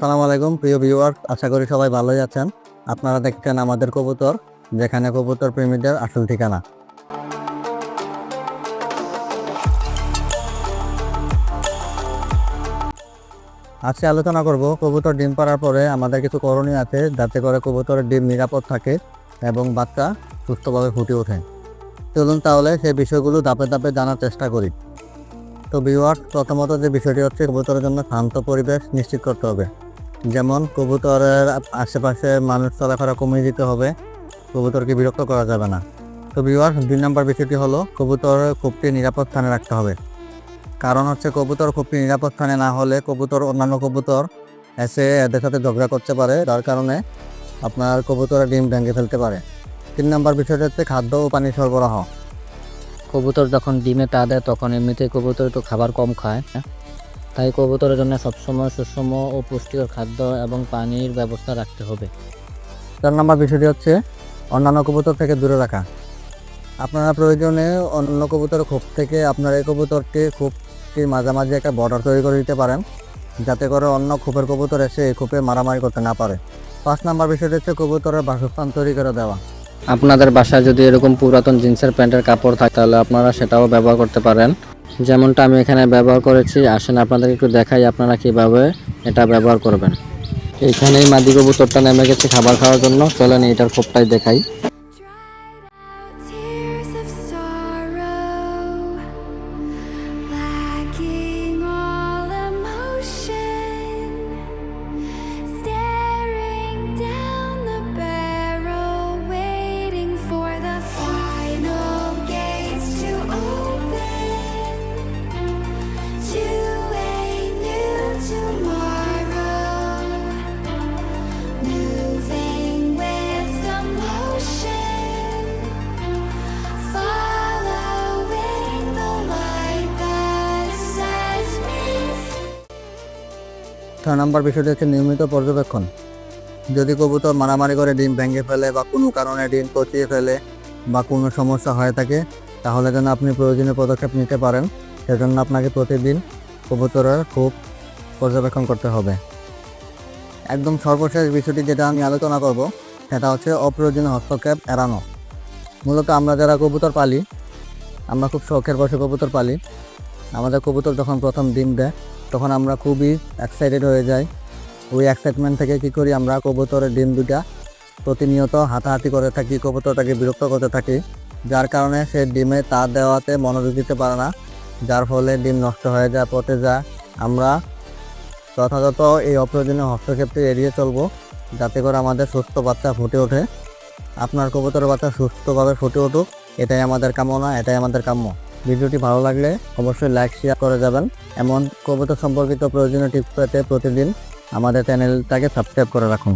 সালাম আলাইকুম, প্রিয় ভিউয়ার আশা করি সবাই ভালোই আছেন। আপনারা দেখছেন আমাদের কবুতর, যেখানে কবুতর প্রেমীদের আসল ঠিকানা। আজকে আলোচনা করব, কবুতর ডিম পাড়ার পরে আমাদের কিছু করণীয় আছে, যাতে করে কবুতরের ডিম নিরাপদ থাকে এবং বাচ্চা সুস্থভাবে ফুটে ওঠে। চলুন তাহলে সেই বিষয়গুলো ধাপে ধাপে জানার চেষ্টা করি। তো ভিউয়ার প্রথমত যে বিষয়টি হচ্ছে, কবুতরের জন্য শান্ত পরিবেশ নিশ্চিত করতে হবে। যেমন কবুতরের আশেপাশে মানুষ চলাফেরা কমিয়ে দিতে হবে, কবুতরকে বিরক্ত করা যাবে না। তো ভিউয়ার দুই নম্বর বিষয়টি হলো কবুতরের খুবটি নিরাপদ স্থানে রাখতে হবে। কারণ হচ্ছে কবুতর খুবটি নিরাপদ স্থানে না হলে কবুতর, অন্যান্য কবুতর এসে এদের সাথে ঝগড়া করতে পারে, যার কারণে আপনার কবুতরের ডিম ভেঙে ফেলতে পারে। তিন নম্বর বিষয়টা হচ্ছে খাদ্য ও পানি সরবরাহ। কবুতর যখন ডিমে তা দেয়, তখন এমনিতেই কবুতর তো খাবার কম খায়। তাই কবুতরের জন্য সবসময় সুষম ও পুষ্টিকর খাদ্য এবং পানির ব্যবস্থা রাখতে হবে। চার নম্বর বিষয়টি হচ্ছে অন্যান্য কবুতর থেকে দূরে রাখা। আপনারা প্রয়োজনে অন্য কবুতর খোপ থেকে আপনার এই কবুতরকে খোপটির মাঝামাঝি একটা বর্ডার তৈরি করে দিতে পারেন যাতে করে অন্য খোপের কবুতর এসে এই খোপে মারামারি করতে না পারে। পাঁচ নম্বর বিষয়টি হচ্ছে কবুতরের বাসস্থান তৈরি করে দেওয়া। আপনাদের বাসায় যদি এরকম পুরাতন জিন্সের প্যান্টের কাপড় থাকে তাহলে আপনারা সেটাও ব্যবহার করতে পারেন। যেমনটা আমি এখানে ব্যবহার করেছি, আসেন আপনাদের একটু দেখাই আপনারা কীভাবে এটা ব্যবহার করবেন। এখানেই মাদি কবুতরটা নেমে গেছে খাবার খাওয়ার জন্য। চলেন এটার খোপটাই দেখাই। ছয় নম্বর বিষয়টি হচ্ছে নিয়মিত পর্যবেক্ষণ যদি কবুতর মারামারি করে ডিম ভেঙে ফেলে বা কোনো কারণে ডিম পচিয়ে ফেলে বা কোনো সমস্যা হয়ে থাকে, তাহলে যেন আপনি প্রয়োজনীয় পদক্ষেপ নিতে পারেন সেজন্য আপনাকে প্রতিদিন কবুতরের খুব পর্যবেক্ষণ করতে হবে। একদম সর্বশেষ বিষয়টি যেটা আমি আলোচনা করব সেটা হচ্ছে অপ্রয়োজনীয় হস্তক্ষেপ এড়ানো মূলত আমরা যারা কবুতর পালি, আমরা খুব শখের বসে কবুতর পালি, আমাদের কবুতর যখন প্রথম ডিম দেয় তখন আমরা খুবই এক্সাইটেড হয়ে যাই। ওই এক্সাইটমেন্ট থেকে কী করি আমরা কবুতরের ডিম দুটা প্রতিনিয়ত হাতাহাতি করে থাকি, কবুতরটাকে বিরক্ত করতে থাকি, যার কারণে সে ডিমে তা দেওয়াতে মনোযোগ দিতে পারে না, যার ফলে ডিম নষ্ট হয়ে যায়, পচে যায়। আমরা যথাযথ এই অপ্রয়োজনীয় হস্তক্ষেপটি এড়িয়ে চলবো, যাতে করে আমাদের সুস্থ বাচ্চা ফুটে ওঠে। আপনার কবুতরের বাচ্চা সুস্থভাবে ফুটে উঠুক, এটাই আমাদের কামনা, এটাই আমাদের কাম্য। ভিডিওটি ভালো লাগলে অবশ্যই লাইক শেয়ার করে যাবেন। এমন কবিতা সম্পর্কিত প্রয়োজনীয় টিপস পেতে প্রতিদিন আমাদের চ্যানেলটাকে সাবস্ক্রাইব করে রাখুন।